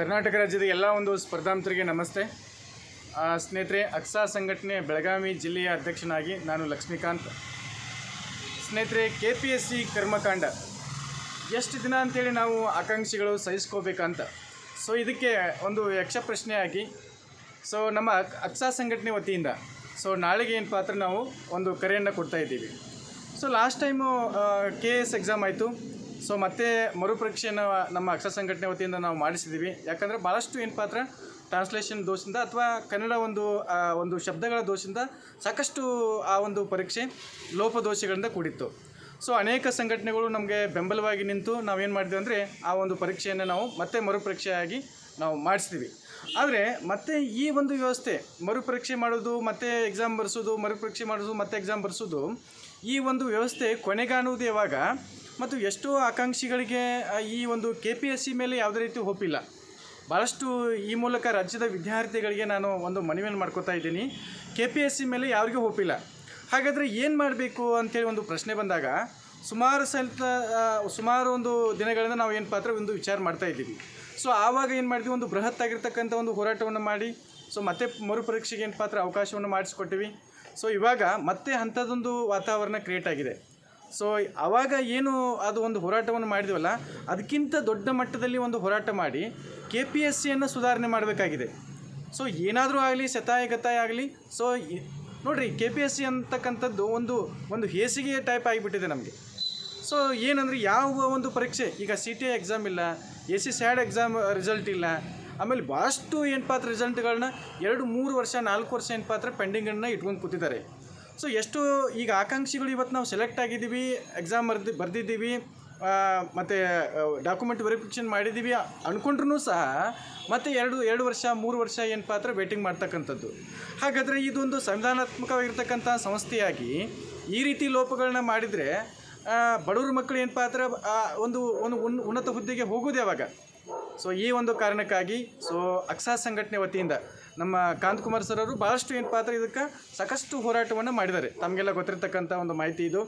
ಕರ್ನಾಟಕ ರಾಜ್ಯದ ಎಲ್ಲ ಒಂದು ಸ್ಪರ್ಧಾಂತರಿಗೆ ನಮಸ್ತೆ. ಸ್ನೇಹಿತರೆ, ಅಕ್ಸಾ ಸಂಘಟನೆ ಬೆಳಗಾವಿ ಜಿಲ್ಲೆಯ ಅಧ್ಯಕ್ಷನಾಗಿ ನಾನು ಲಕ್ಷ್ಮೀಕಾಂತ್. ಸ್ನೇಹಿತರೆ ಕೆ ಪಿ ಎಸ್ ಸಿ ಕರ್ಮಕಾಂಡ. ಎಷ್ಟು ದಿನ ಅಂತೇಳಿ ನಾವು ಆಕಾಂಕ್ಷಿಗಳು ಸಹಿಸ್ಕೋಬೇಕಂತ. ಸೊ ಇದಕ್ಕೆ ಒಂದು ಯಕ್ಷ ಪ್ರಶ್ನೆಯಾಗಿ. ಸೊ ನಮ್ಮ ಅಕ್- ಅಕ್ಸಾ ಸಂಘಟನೆ ವತಿಯಿಂದ. ಸೊ ನಾಳೆಗೆ ಏನು ಪಾತ್ರ ನಾವು ಒಂದು ಕರೆಯನ್ನು ಕೊಡ್ತಾ ಇದ್ದೀವಿ. So last time K S exam ಆಯಿತು. ಸೊ ಮತ್ತೆ ಮರುಪರೀಕ್ಷೆಯನ್ನು ನಮ್ಮ ಅಕ್ಷರ ಸಂಘಟನೆ ವತಿಯಿಂದ ನಾವು ಮಾಡಿಸಿದ್ದೀವಿ. ಯಾಕಂದರೆ ಭಾಳಷ್ಟು ಏನು ಪಾತ್ರ ಟ್ರಾನ್ಸ್ಲೇಷನ್ ದೋಷದಿಂದ ಅಥವಾ ಕನ್ನಡ ಒಂದು ಒಂದು ಶಬ್ದಗಳ ದೋಷದಿಂದ ಸಾಕಷ್ಟು ಆ ಒಂದು ಪರೀಕ್ಷೆ ಲೋಪದೋಷಗಳಿಂದ ಕೂಡಿತ್ತು. ಸೊ ಅನೇಕ ಸಂಘಟನೆಗಳು ನಮಗೆ ಬೆಂಬಲವಾಗಿ ನಿಂತು ನಾವೇನು ಮಾಡಿದ್ವಿ ಅಂದರೆ ಆ ಒಂದು ಪರೀಕ್ಷೆಯನ್ನು ನಾವು ಮತ್ತೆ ಮರುಪರೀಕ್ಷೆಯಾಗಿ ನಾವು ಮಾಡಿಸ್ತೀವಿ ಆದರೆ ಮತ್ತೆ ಈ ಒಂದು ವ್ಯವಸ್ಥೆ, ಮರುಪರೀಕ್ಷೆ ಮಾಡೋದು, ಮತ್ತೆ ಎಕ್ಸಾಮ್ ಬರೆಸೋದು, ಮರುಪರೀಕ್ಷೆ ಮಾಡೋದು, ಮತ್ತೆ ಎಕ್ಸಾಮ್ ಬರೆಸೋದು, ಈ ಒಂದು ವ್ಯವಸ್ಥೆ ಕೊನೆಗಾಣುವುದು ಯಾವಾಗ? ಮತ್ತು ಎಷ್ಟೋ ಆಕಾಂಕ್ಷಿಗಳಿಗೆ ಈ ಒಂದು ಕೆ ಪಿ ಎಸ್ ಸಿ ಮೇಲೆ ಯಾವುದೇ ರೀತಿ ಒಪ್ಪಿಲ್ಲ ಭಾಳಷ್ಟು ಈ ಮೂಲಕ ರಾಜ್ಯದ ವಿದ್ಯಾರ್ಥಿಗಳಿಗೆ ನಾನು ಒಂದು ಮನವಿಯನ್ನು ಮಾಡ್ಕೋತಾ ಇದ್ದೀನಿ. ಕೆ ಪಿ ಎಸ್ ಸಿ ಮೇಲೆ ಯಾರಿಗೂ ಒಪ್ಪಿಲ್ಲ ಹಾಗಾದರೆ ಏನು ಮಾಡಬೇಕು ಅಂಥೇಳಿ ಒಂದು ಪ್ರಶ್ನೆ ಬಂದಾಗ, ಸುಮಾರು ಸಂತ ಸುಮಾರು ಒಂದು ದಿನಗಳಿಂದ ನಾವು ಏನು ಪಾತ್ರ ಒಂದು ವಿಚಾರ ಮಾಡ್ತಾ ಇದ್ದೀವಿ. ಸೊ ಆವಾಗ ಏನು ಮಾಡಿದ್ವಿ? ಒಂದು ಬೃಹತ್ ಆಗಿರ್ತಕ್ಕಂಥ ಒಂದು ಹೋರಾಟವನ್ನು ಮಾಡಿ ಸೊ ಮತ್ತೆ ಮರುಪರೀಕ್ಷೆಗೆ ಏನು ಪಾತ್ರ ಅವಕಾಶವನ್ನು ಮಾಡಿಸ್ಕೊಟ್ಟಿವಿ. ಸೊ ಇವಾಗ ಮತ್ತೆ ಅಂಥದ್ದೊಂದು ವಾತಾವರಣ ಕ್ರಿಯೇಟ್ ಆಗಿದೆ. ಸೊ ಆವಾಗ ಏನು ಅದು ಒಂದು ಹೋರಾಟವನ್ನು ಮಾಡಿದ್ವಲ್ಲ, ಅದಕ್ಕಿಂತ ದೊಡ್ಡ ಮಟ್ಟದಲ್ಲಿ ಒಂದು ಹೋರಾಟ ಮಾಡಿ ಕೆ ಪಿ ಎಸ್ ಸಿಯನ್ನು ಸುಧಾರಣೆ ಮಾಡಬೇಕಾಗಿದೆ. ಸೊ ಏನಾದರೂ ಆಗಲಿ, ಸತಾಯ ಗತಾಯ ಆಗಲಿ ಸೊ ನೋಡಿರಿ ಕೆ ಪಿ ಎಸ್ ಸಿ ಅಂತಕ್ಕಂಥದ್ದು ಒಂದು ಒಂದು ಹೇಸಿಗೆಯ ಟೈಪ್ ಆಗಿಬಿಟ್ಟಿದೆ ನಮಗೆ. ಸೊ ಏನಂದರೆ ಯಾವ ಒಂದು ಪರೀಕ್ಷೆ, ಈಗ ಸಿ ಟಿ ಎಕ್ಸಾಮ್ ಇಲ್ಲ ಎ ಸಿ ಸ್ಯಾಡ್ ಎಕ್ಸಾಮ್ ರಿಸಲ್ಟ್ ಇಲ್ಲ, ಆಮೇಲೆ ಭಾಳಷ್ಟು ಏನು ಪಾತ್ರ ರಿಸಲ್ಟ್ಗಳನ್ನ ಎರಡು, ಮೂರು ವರ್ಷ, ನಾಲ್ಕು ವರ್ಷ ಏನು ಪಾತ್ರ ಪೆಂಡಿಂಗನ್ನು ಇಟ್ಕೊಂಡು ಕೂತಿದ್ದಾರೆ. ಸೊ ಎಷ್ಟು ಈಗ ಆಕಾಂಕ್ಷಿಗಳು ಇವತ್ತು ನಾವು ಸೆಲೆಕ್ಟ್ ಆಗಿದ್ದೀವಿ ಎಕ್ಸಾಮ್ ಬರ್ದು, ಬರೆದಿದ್ದೀವಿ ಮತ್ತು ಡಾಕ್ಯುಮೆಂಟ್ ವೆರಿಫಿಕೇಷನ್ ಮಾಡಿದ್ದೀವಿ ಅಂದ್ಕೊಂಡ್ರೂ ಸಹ ಮತ್ತೆ ಎರಡು ಎರಡು ವರ್ಷ, ಮೂರು ವರ್ಷ ಏನು ಪಾತ್ರ ವೇಟಿಂಗ್ ಮಾಡ್ತಕ್ಕಂಥದ್ದು. ಹಾಗಾದರೆ ಇದೊಂದು ಸಂವಿಧಾನಾತ್ಮಕವಾಗಿರ್ತಕ್ಕಂಥ ಸಂಸ್ಥೆಯಾಗಿ ಈ ರೀತಿ ಲೋಪಗಳನ್ನ ಮಾಡಿದರೆ ಬಡವ್ರ ಮಕ್ಕಳು ಏನು ಪಾತ್ರ ಒಂದು ಒಂದು ಉನ್- ಉನ್ನತ ಹುದ್ದೆಗೆ ಹೋಗೋದು ಯಾವಾಗ? ಸೊ ಈ ಒಂದು ಕಾರಣಕ್ಕಾಗಿ ಸೊ ಅಕ್ಸಾ ಸಂಘಟನೆ ವತಿಯಿಂದ ನಮ್ಮ ಕಾಂತಕುಮಾರ್ ಸರ್ ಅವರು ಭಾಳಷ್ಟು ಏನು ಪಾತ್ರ ಇದಕ್ಕೆ ಸಾಕಷ್ಟು ಹೋರಾಟವನ್ನು ಮಾಡಿದ್ದಾರೆ. ತಮಗೆಲ್ಲ ಗೊತ್ತಿರತಕ್ಕಂಥ ಒಂದು ಮಾಹಿತಿ ಇದು.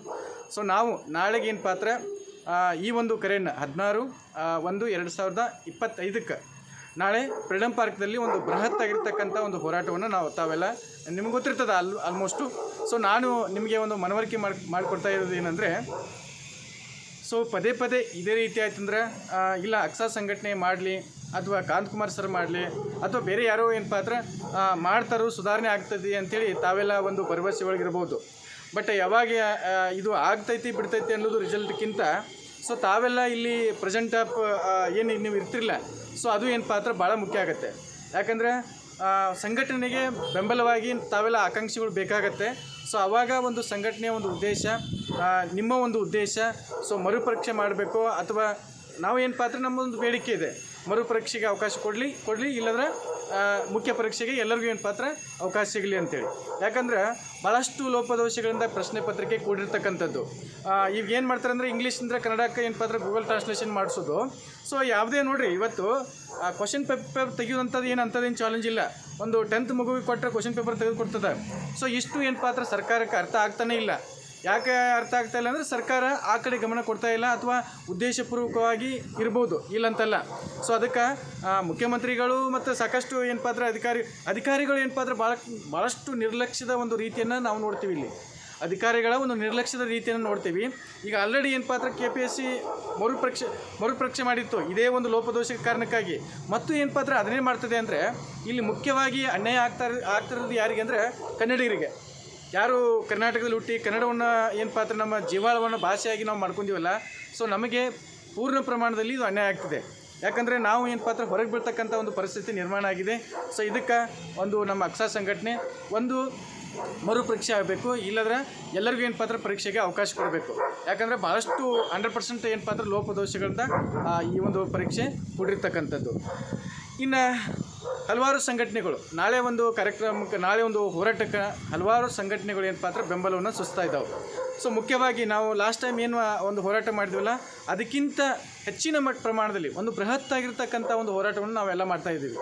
ಸೊ ನಾವು ನಾಳೆಗೆ ಏನು ಪಾತ್ರ? ಈ ಒಂದು ಕರೆಯನ್ನು ಹದಿನಾರು ಒಂದು, ಎರಡು ಸಾವಿರದ ಇಪ್ಪತ್ತೈದಕ್ಕೆ ನಾಳೆ ಫ್ರೀಡಮ್ ಪಾರ್ಕ್ದಲ್ಲಿ ಒಂದು ಬೃಹತ್ ಆಗಿರ್ತಕ್ಕಂಥ ಒಂದು ಹೋರಾಟವನ್ನು ನಾವು ತಾವೆಲ್ಲ ನಿಮ್ಗೆ ಗೊತ್ತಿರ್ತದೆ ಅಲ್ ಆಲ್ಮೋಸ್ಟು ಸೊ ನಾನು ನಿಮಗೆ ಒಂದು ಮನವರಿಕೆ ಮಾಡಿ, ಮಾಡಿಕೊಡ್ತಾ ಇರೋದು ಏನಂದರೆ ಸೊ ಪದೇ ಪದೇ ಇದೇ ರೀತಿ ಆಯ್ತಂದ್ರೆ ಇಲ್ಲ, ಅಕ್ಸಾ ಸಂಘಟನೆ ಮಾಡಲಿ ಅಥವಾ ಕಾಂತಕುಮಾರ್ ಸರ್ ಮಾಡಲಿ, ಅಥವಾ ಬೇರೆ ಯಾರೋ ಏನು ಪಾತ್ರ ಮಾಡ್ತಾರೋ ಸುಧಾರಣೆ ಆಗ್ತದೆ ಅಂತೇಳಿ ತಾವೆಲ್ಲ ಒಂದು ಭರವಸೆ ಒಳಗಿರ್ಬೋದು. ಬಟ್ ಯಾವಾಗ ಇದು ಆಗ್ತೈತಿ, ಬಿಡ್ತೈತಿ ಅನ್ನೋದು ರಿಸಲ್ಟ್ಗಿಂತ ಸೊ ತಾವೆಲ್ಲ ಇಲ್ಲಿ ಪ್ರೆಸೆಂಟ್ ಆಪ್ ಏನು ನೀವು ಇರ್ತಿರಲ್ಲ ಸೊ ಅದು ಏನು ಪಾತ್ರ ಭಾಳ ಮುಖ್ಯ ಆಗುತ್ತೆ. ಯಾಕಂದರೆ ಸಂಘಟನೆಗೆ ಬೆಂಬಲವಾಗಿ ತಾವೆಲ್ಲ ಆಕಾಂಕ್ಷಿಗಳು ಬೇಕಾಗತ್ತೆ. ಸೊ ಆವಾಗ ಒಂದು ಸಂಘಟನೆಯ ಒಂದು ಉದ್ದೇಶ ನಿಮ್ಮ ಒಂದು ಉದ್ದೇಶ ಸೊ ಮರುಪರೀಕ್ಷೆ ಮಾಡಬೇಕು ಅಥವಾ ನಾವು ಏನು ಪಾತ್ರ ನಮ್ಮ ಒಂದು ಬೇಡಿಕೆ ಇದೆ. ಮರುಪರೀಕ್ಷೆಗೆ ಅವಕಾಶ ಕೊಡಲಿ ಕೊಡಲಿ, ಇಲ್ಲಂದ್ರೆ ಮುಖ್ಯ ಪರೀಕ್ಷೆಗೆ ಎಲ್ಲರಿಗೂ ಏನು ಪಾತ್ರ? ಅವಕಾಶ ಸಿಗಲಿ ಅಂತೇಳಿ. ಯಾಕಂದ್ರೆ ಭಾಳಷ್ಟು ಲೋಪದೋಷಗಳಿಂದ ಪ್ರಶ್ನೆ ಪತ್ರಿಕೆ ಕೂಡಿರ್ತಕ್ಕಂಥದ್ದು. ಈಗ ಏನು ಮಾಡ್ತಾರೆ ಅಂದರೆ ಇಂಗ್ಲೀಷಿಂದ ಕನ್ನಡಕ್ಕೆ ಏನು ಪಾತ್ರ ಗೂಗಲ್ ಟ್ರಾನ್ಸ್ಲೇಷನ್ ಮಾಡಿಸೋದು. ಸೊ ಯಾವುದೇ ನೋಡಿರಿ, ಇವತ್ತು ಕ್ವಶನ್ ಪೇಪರ್ ತೆಗೆಯುವಂಥದ್ದು ಏನು ಅಂಥದ್ದೇನು ಚಾಲೆಂಜ್ ಇಲ್ಲ. ಒಂದು ಟೆಂತ್ ಮಗುವಿಗೆ ಕೊಟ್ಟರೆ ಕ್ವಶನ್ ಪೇಪರ್ ತೆಗೆದುಕೊಡ್ತದೆ. ಸೊ ಇಷ್ಟು ಏನು ಪಾತ್ರ ಸರ್ಕಾರಕ್ಕೆ ಅರ್ಥ ಆಗ್ತಾನೇ ಇಲ್ಲ. ಯಾಕೆ ಅರ್ಥ ಆಗ್ತಾ ಇಲ್ಲ ಅಂದರೆ ಸರ್ಕಾರ ಆ ಕಡೆ ಗಮನ ಕೊಡ್ತಾ ಇಲ್ಲ ಅಥವಾ ಉದ್ದೇಶಪೂರ್ವಕವಾಗಿ ಇರ್ಬೋದು, ಇಲ್ಲಂತಲ್ಲ. ಸೊ ಅದಕ್ಕೆ ಮುಖ್ಯಮಂತ್ರಿಗಳು ಮತ್ತು ಸಾಕಷ್ಟು ಏನು ಪಾತ್ರ ಅಧಿಕಾರಿ, ಅಧಿಕಾರಿಗಳು ಏನು ಪಾತ್ರ ಭಾಳ ಭಾಳಷ್ಟು ನಿರ್ಲಕ್ಷ್ಯದ ಒಂದು ರೀತಿಯನ್ನು ನಾವು ನೋಡ್ತೀವಿ ಇಲ್ಲಿ. ಅಧಿಕಾರಿಗಳ ಒಂದು ನಿರ್ಲಕ್ಷ್ಯದ ರೀತಿಯನ್ನು ನೋಡ್ತೀವಿ. ಈಗ ಆಲ್ರೆಡಿ ಏನು ಪಾತ್ರ ಕೆ ಪಿ ಎಸ್ ಸಿ ಮರುಪರೀಕ್ಷೆ ಮರುಪರೀಕ್ಷೆ ಮಾಡಿತ್ತು. ಇದೇ ಒಂದು ಲೋಪದೋಷ ಕಾರಣಕ್ಕಾಗಿ. ಮತ್ತು ಏನು ಪಾತ್ರ ಅದನ್ನೇ ಮಾಡ್ತದೆ ಅಂದರೆ, ಇಲ್ಲಿ ಮುಖ್ಯವಾಗಿ ಅನ್ಯಾಯ ಆಗ್ತಾ, ಆಗ್ತಿರೋದು ಯಾರಿಗೆ ಅಂದರೆ ಕನ್ನಡಿಗರಿಗೆ. ಯಾರು ಕರ್ನಾಟಕದಲ್ಲಿ ಹುಟ್ಟಿ ಕನ್ನಡವನ್ನು ಏನು ಪಾತ್ರ ನಮ್ಮ ಜೀವಾಳವನ್ನು ಭಾಷೆಯಾಗಿ ನಾವು ಮಾಡ್ಕೊಂಡಿವಲ್ಲ ಸೊ ನಮಗೆ ಪೂರ್ಣ ಪ್ರಮಾಣದಲ್ಲಿ ಇದು ಅನ್ಯಾಯ ಆಗ್ತಿದೆ. ಯಾಕಂದರೆ ನಾವು ಏನು ಪಾತ್ರ ಹೊರಗೆ ಬೀಳ್ತಕ್ಕಂಥ ಒಂದು ಪರಿಸ್ಥಿತಿ ನಿರ್ಮಾಣ ಆಗಿದೆ. ಸೊ ಇದಕ್ಕೆ ಒಂದು ನಮ್ಮ ಅಕ್ಷರ ಸಂಘಟನೆ ಒಂದು ಮರುಪರೀಕ್ಷೆ ಆಗಬೇಕು, ಇಲ್ಲದ್ರೆ ಎಲ್ಲರಿಗೂ ಏನು ಪಾತ್ರ ಪರೀಕ್ಷೆಗೆ ಅವಕಾಶ ಕೊಡಬೇಕು. ಯಾಕಂದರೆ ಭಾಳಷ್ಟು ಹಂಡ್ರೆಡ್ ಪರ್ಸೆಂಟ್ ಏನು ಪಾತ್ರ ಲೋಪದೋಷಗಳಿಂದ ಈ ಒಂದು ಪರೀಕ್ಷೆ ಕೂಡಿರ್ತಕ್ಕಂಥದ್ದು. ಇನ್ನು ಹಲವಾರು ಸಂಘಟನೆಗಳು, ನಾಳೆ ಒಂದು ಕಾರ್ಯಕ್ರಮಕ್ಕೆ ನಾಳೆ ಒಂದು ಹೋರಾಟಕ್ಕೆ ಹಲವಾರು ಸಂಘಟನೆಗಳು ಏನು ಪಾತ್ರ ಬೆಂಬಲವನ್ನು ಸುಸ್ತಾ ಇದ್ದಾವೆ. ಸೊ ಮುಖ್ಯವಾಗಿ ನಾವು ಲಾಸ್ಟ್ ಟೈಮ್ ಏನು ಒಂದು ಹೋರಾಟ ಮಾಡಿದ್ವಲ್ಲ, ಅದಕ್ಕಿಂತ ಹೆಚ್ಚಿನ ಮಟ್ಟ ಪ್ರಮಾಣದಲ್ಲಿ ಒಂದು ಬೃಹತ್ ಆಗಿರ್ತಕ್ಕಂಥ ಒಂದು ಹೋರಾಟವನ್ನು ನಾವೆಲ್ಲ ಮಾಡ್ತಾ ಇದ್ದೀವಿ.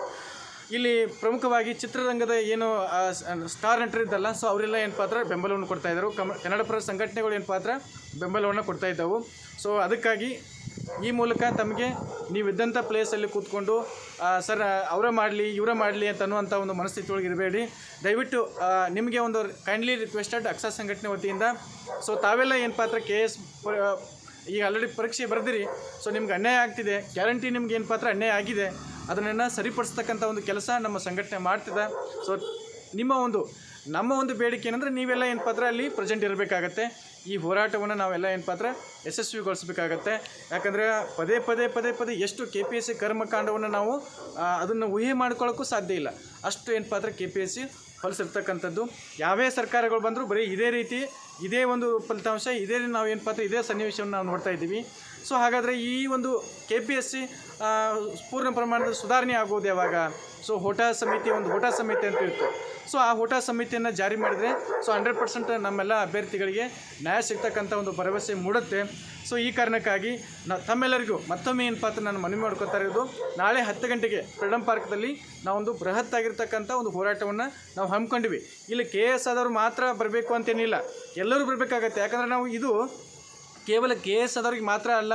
ಇಲ್ಲಿ ಪ್ರಮುಖವಾಗಿ ಚಿತ್ರರಂಗದ ಏನು ಸ್ಟಾರ್ ನಟರಿದ್ದಲ್ಲ ಸೊ ಅವರೆಲ್ಲ ಏನು ಪಾತ್ರ ಬೆಂಬಲವನ್ನು ಕೊಡ್ತಾ ಇದ್ದರು. ಕಮ ಕನ್ನಡ ಪರ ಸಂಘಟನೆಗಳು ಏನು ಪಾತ್ರ ಬೆಂಬಲವನ್ನು ಕೊಡ್ತಾ ಇದ್ದವು. ಸೊ ಅದಕ್ಕಾಗಿ ಈ ಮೂಲಕ ತಮಗೆ ನೀವಿದ್ದಂಥ ಪ್ಲೇಸಲ್ಲಿ ಕೂತ್ಕೊಂಡು ಸರ್, ಅವರೇ ಮಾಡಲಿ, ಇವರೇ ಮಾಡಲಿ ಅಂತ ಅನ್ನುವಂಥ ಒಂದು ಮನಸ್ಥಿತಿ ಒಳಗೆ ಇರಬೇಡಿ. ದಯವಿಟ್ಟು ನಿಮಗೆ ಒಂದು ಕೈಂಡ್ಲಿ ರಿಕ್ವೆಸ್ಟೆಡ್ ಅಕ್ಷರ ಸಂಘಟನೆ ವತಿಯಿಂದ, ಸೊ, ತಾವೆಲ್ಲ ಏನು ಪಾತ್ರ? ಕೆ ಎಸ್ ಈಗ ಆಲ್ರೆಡಿ ಪರೀಕ್ಷೆ ಬರೆದಿರಿ. ಸೊ, ನಿಮ್ಗೆ ಅನ್ಯಾಯ ಆಗ್ತಿದೆ. ಗ್ಯಾರಂಟಿ ನಿಮ್ಗೆ ಏನು ಪಾತ್ರ? ಅನ್ಯಾಯ ಆಗಿದೆ. ಅದನ್ನು ಸರಿಪಡಿಸ್ತಕ್ಕಂಥ ಒಂದು ಕೆಲಸ ನಮ್ಮ ಸಂಘಟನೆ ಮಾಡ್ತಿದೆ. ಸೊ, ನಿಮ್ಮ ಒಂದು ನಮ್ಮ ಒಂದು ಬೇಡಿಕೆ ಏನಂದರೆ ನೀವೆಲ್ಲ ಏನು ಪಾತ್ರ ಅಲ್ಲಿ ಪ್ರೆಸೆಂಟ್ ಇರಬೇಕಾಗತ್ತೆ. ಈ ಹೋರಾಟವನ್ನು ನಾವೆಲ್ಲ ಏನು ಪಾತ್ರ ಯಶಸ್ವಿಗೊಳಿಸಬೇಕಾಗತ್ತೆ. ಯಾಕಂದರೆ ಪದೇ ಪದೇ ಪದೇ ಪದೇ ಎಷ್ಟು ಕೆ ಪಿ ಎಸ್ ಸಿ ಕರ್ಮಕಾಂಡವನ್ನು ನಾವು ಅದನ್ನು ಊಹೆ ಮಾಡ್ಕೊಳ್ಳೋಕ್ಕೂ ಸಾಧ್ಯ ಇಲ್ಲ. ಅಷ್ಟು ಏನು ಪಾತ್ರ ಕೆ ಪಿ ಎಸ್ ಸಿ ಹೊಲಿಸಿರ್ತಕ್ಕಂಥದ್ದು. ಯಾವೇ ಸರ್ಕಾರಗಳು ಬಂದರೂ ಬರೀ ಇದೇ ರೀತಿ, ಇದೇ ಒಂದು ಫಲಿತಾಂಶ, ಇದೇ ನಾವು ಏನು ಪಾತ್ರ, ಇದೇ ಸನ್ನಿವೇಶವನ್ನು ನಾವು ನೋಡ್ತಾ ಇದ್ದೀವಿ. ಸೊ ಹಾಗಾದರೆ ಈ ಒಂದು ಕೆ ಪಿ ಎಸ್ ಸಿ ಪೂರ್ಣ ಪ್ರಮಾಣದ ಸುಧಾರಣೆ ಆಗೋದು ಯಾವಾಗ? ಸೊ ಹೋಟಾ ಸಮಿತಿ ಒಂದು ಹೋಟಾ ಸಮಿತಿ ಅಂತ ಇತ್ತು. ಸೊ ಆ ಹೋಟಾ ಸಮಿತಿಯನ್ನು ಜಾರಿ ಮಾಡಿದರೆ ಸೊ ಹಂಡ್ರೆಡ್ ಪರ್ಸೆಂಟ್ ನಮ್ಮೆಲ್ಲ ಅಭ್ಯರ್ಥಿಗಳಿಗೆ ನ್ಯಾಯ ಸಿಗ್ತಕ್ಕಂಥ ಒಂದು ಭರವಸೆ ಮೂಡುತ್ತೆ. ಸೊ ಈ ಕಾರಣಕ್ಕಾಗಿ ನ, ತಮ್ಮೆಲ್ಲರಿಗೂ ಮತ್ತೊಮ್ಮೆ ಏನು ಪಾತ್ರ ನಾನು ಮನವಿ ಮಾಡ್ಕೊತಾ ಇರೋದು, ನಾಳೆ ಹತ್ತು ಗಂಟೆಗೆ ಫ್ರೀಡಮ್ ಪಾರ್ಕ್ದಲ್ಲಿ ನಾವೊಂದು ಬೃಹತ್ ಆಗಿರ್ತಕ್ಕಂಥ ಒಂದು ಹೋರಾಟವನ್ನು ನಾವು ಹಮ್ಮಿಕೊಂಡಿವಿ. ಇಲ್ಲಿ ಕೆ ಎಸ್ ಆದವರು ಮಾತ್ರ ಬರಬೇಕು ಅಂತೇನಿಲ್ಲ ಎಲ್ಲರೂ ಬರಬೇಕಾಗತ್ತೆ. ಯಾಕಂದರೆ ನಾವು ಇದು ಕೇವಲ ಕೆ ಎಸ್ ಆದವ್ರಿಗೆ ಮಾತ್ರ ಅಲ್ಲ.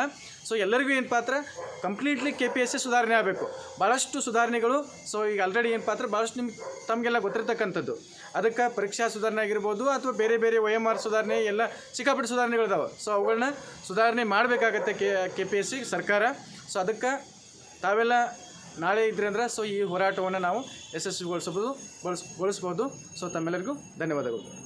ಸೊ ಎಲ್ಲರಿಗೂ ಏನು ಪಾತ್ರ? Completely K P S C ಸುಧಾರಣೆ ಆಗಬೇಕು. ಭಾಳಷ್ಟು ಸುಧಾರಣೆಗಳು ಸೊ ಈಗ ಆಲ್ರೆಡಿ ಏನು ಪಾತ್ರ? ಭಾಳಷ್ಟು ನಿಮ್ಗೆ, ತಮಗೆಲ್ಲ ಗೊತ್ತಿರ್ತಕ್ಕಂಥದ್ದು. ಅದಕ್ಕೆ ಪರೀಕ್ಷಾ ಸುಧಾರಣೆ ಆಗಿರ್ಬೋದು ಅಥವಾ ಬೇರೆ ಬೇರೆ ವೈ ಎಂ ಆರ್ ಸುಧಾರಣೆ, ಎಲ್ಲ ಸಿಕ್ಕಾಪಟ್ಟೆ ಸುಧಾರಣೆಗಳಿದಾವೆ ಸೊ ಅವುಗಳನ್ನ ಸುಧಾರಣೆ ಮಾಡಬೇಕಾಗತ್ತೆ K K P S C ಸರ್ಕಾರ. ಸೊ ಅದಕ್ಕೆ ತಾವೆಲ್ಲ ನಾಳೆ ಇದ್ರೆ ಅಂದ್ರೆ ಸೊ ಈ ಹೋರಾಟವನ್ನು ನಾವು ಯಶಸ್ವಿಗೊಳಿಸಬಹುದು ಬಳಸ್ ಗೊಳಿಸ್ಬೋದು. ಸೊ ತಮ್ಮೆಲ್ಲರಿಗೂ ಧನ್ಯವಾದಗಳು.